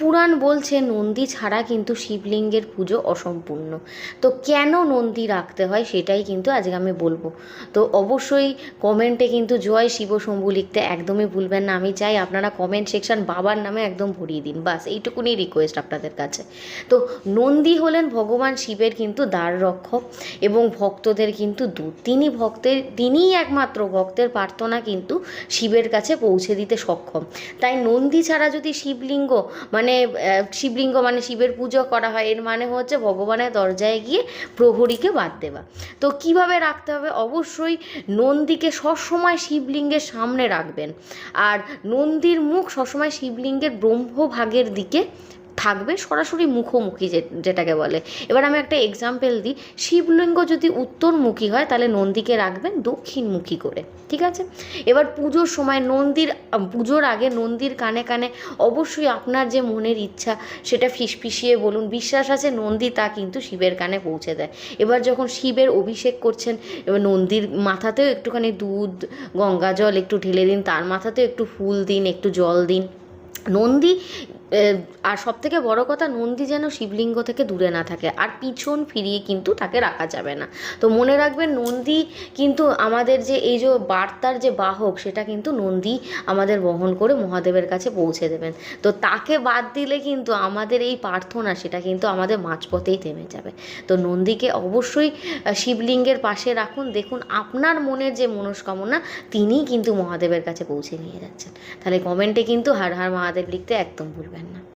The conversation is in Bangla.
শিবপুরাণ বলছে, নন্দী ছাড়া কিন্তু শিবলিঙ্গের পুজো অসম্পূর্ণ। তো কেন নন্দী রাখতে হয় সেটাই কিন্তু আজকে আমি বলব। তো অবশ্যই কমেন্টে কিন্তু জয় শিব শম্ভু লিখতে একদমই ভুলবেন না। আমি চাই আপনারা কমেন্ট সেকশন বাবার নামে একদম ভরিয়ে দিন। বাস, এইটুকুনি রিকোয়েস্ট আপনাদের কাছে। তো নন্দী হলেন ভগবান শিবের কিন্তু দ্বার রক্ষক এবং ভক্তদের কিন্তু দূত। তিনি ভক্তের, তিনিই একমাত্র ভক্তের প্রার্থনা কিন্তু শিবের কাছে পৌঁছে দিতে সক্ষম। তাই নন্দী ছাড়া যদি শিবলিঙ্গ মানে আহ, শিবলিঙ্গ মানে শিবের পুজো করা হয় এর মানে হচ্ছে ভগবানের দরজায় গিয়ে প্রহরীকে বাদ দেওয়া। তো কীভাবে রাখতে হবে? অবশ্যই নন্দীকে সবসময় শিবলিঙ্গের সামনে রাখবেন। আর নন্দীর মুখ সবসময় শিবলিঙ্গের ব্রহ্মভাগের দিকে থাকবে সরাসরি মুখোমুখি যেটাকে বলে। এবার আমি একটা এক্সাম্পল দিই। শিবলিঙ্গ যদি উত্তরমুখী হয়, তাহলে নন্দীকে রাখবেন দক্ষিণমুখী করে, ঠিক আছে? এবার পুজোর সময় নন্দীর পুজোর আগে নন্দীর কানে কানে অবশ্যই আপনার যে মনের ইচ্ছা, সেটা ফিসফিসিয়ে বলুন। বিশ্বাস আছে নন্দী তা কিন্তু শিবের কানে পৌঁছে দেয়। এবার যখন শিবের অভিষেক করছেন, এবার নন্দীর মাথাতেও একটুখানি দুধ, গঙ্গা জল একটু ঢেলে দিন, তার মাথাতেও একটু ফুল দিন, একটু জল দিন। নন্দী আর সব থেকে বড় কথা, নন্দী যেন শিবলিঙ্গ থেকে দূরে না থাকে। আর পিছন ফিরিয়ে কিন্তু তাকে রাখা যাবে না। তো মনে রাখবেন, নন্দী কিন্তু আমাদের যে, এই যে বার্তার যে বাহক, সেটা কিন্তু নন্দী আমাদের বহন করে মহাদেবের কাছে পৌঁছে দেবেন। তো তাকে বাদ দিলে কিন্তু আমাদের এই প্রার্থনা, সেটা কিন্তু আমাদের মাঝপথেই থেমে যাবে। তো নন্দীকে অবশ্যই শিবলিঙ্গের পাশে রাখুন। দেখুন, আপনার মনের যে মনস্কামনা, তিনিই কিন্তু মহাদেবের কাছে পৌঁছে নিয়ে যাচ্ছেন। তাহলে কমেন্টে কিন্তু হার হার মহাদেব লিখতে একদম ভুলবেন না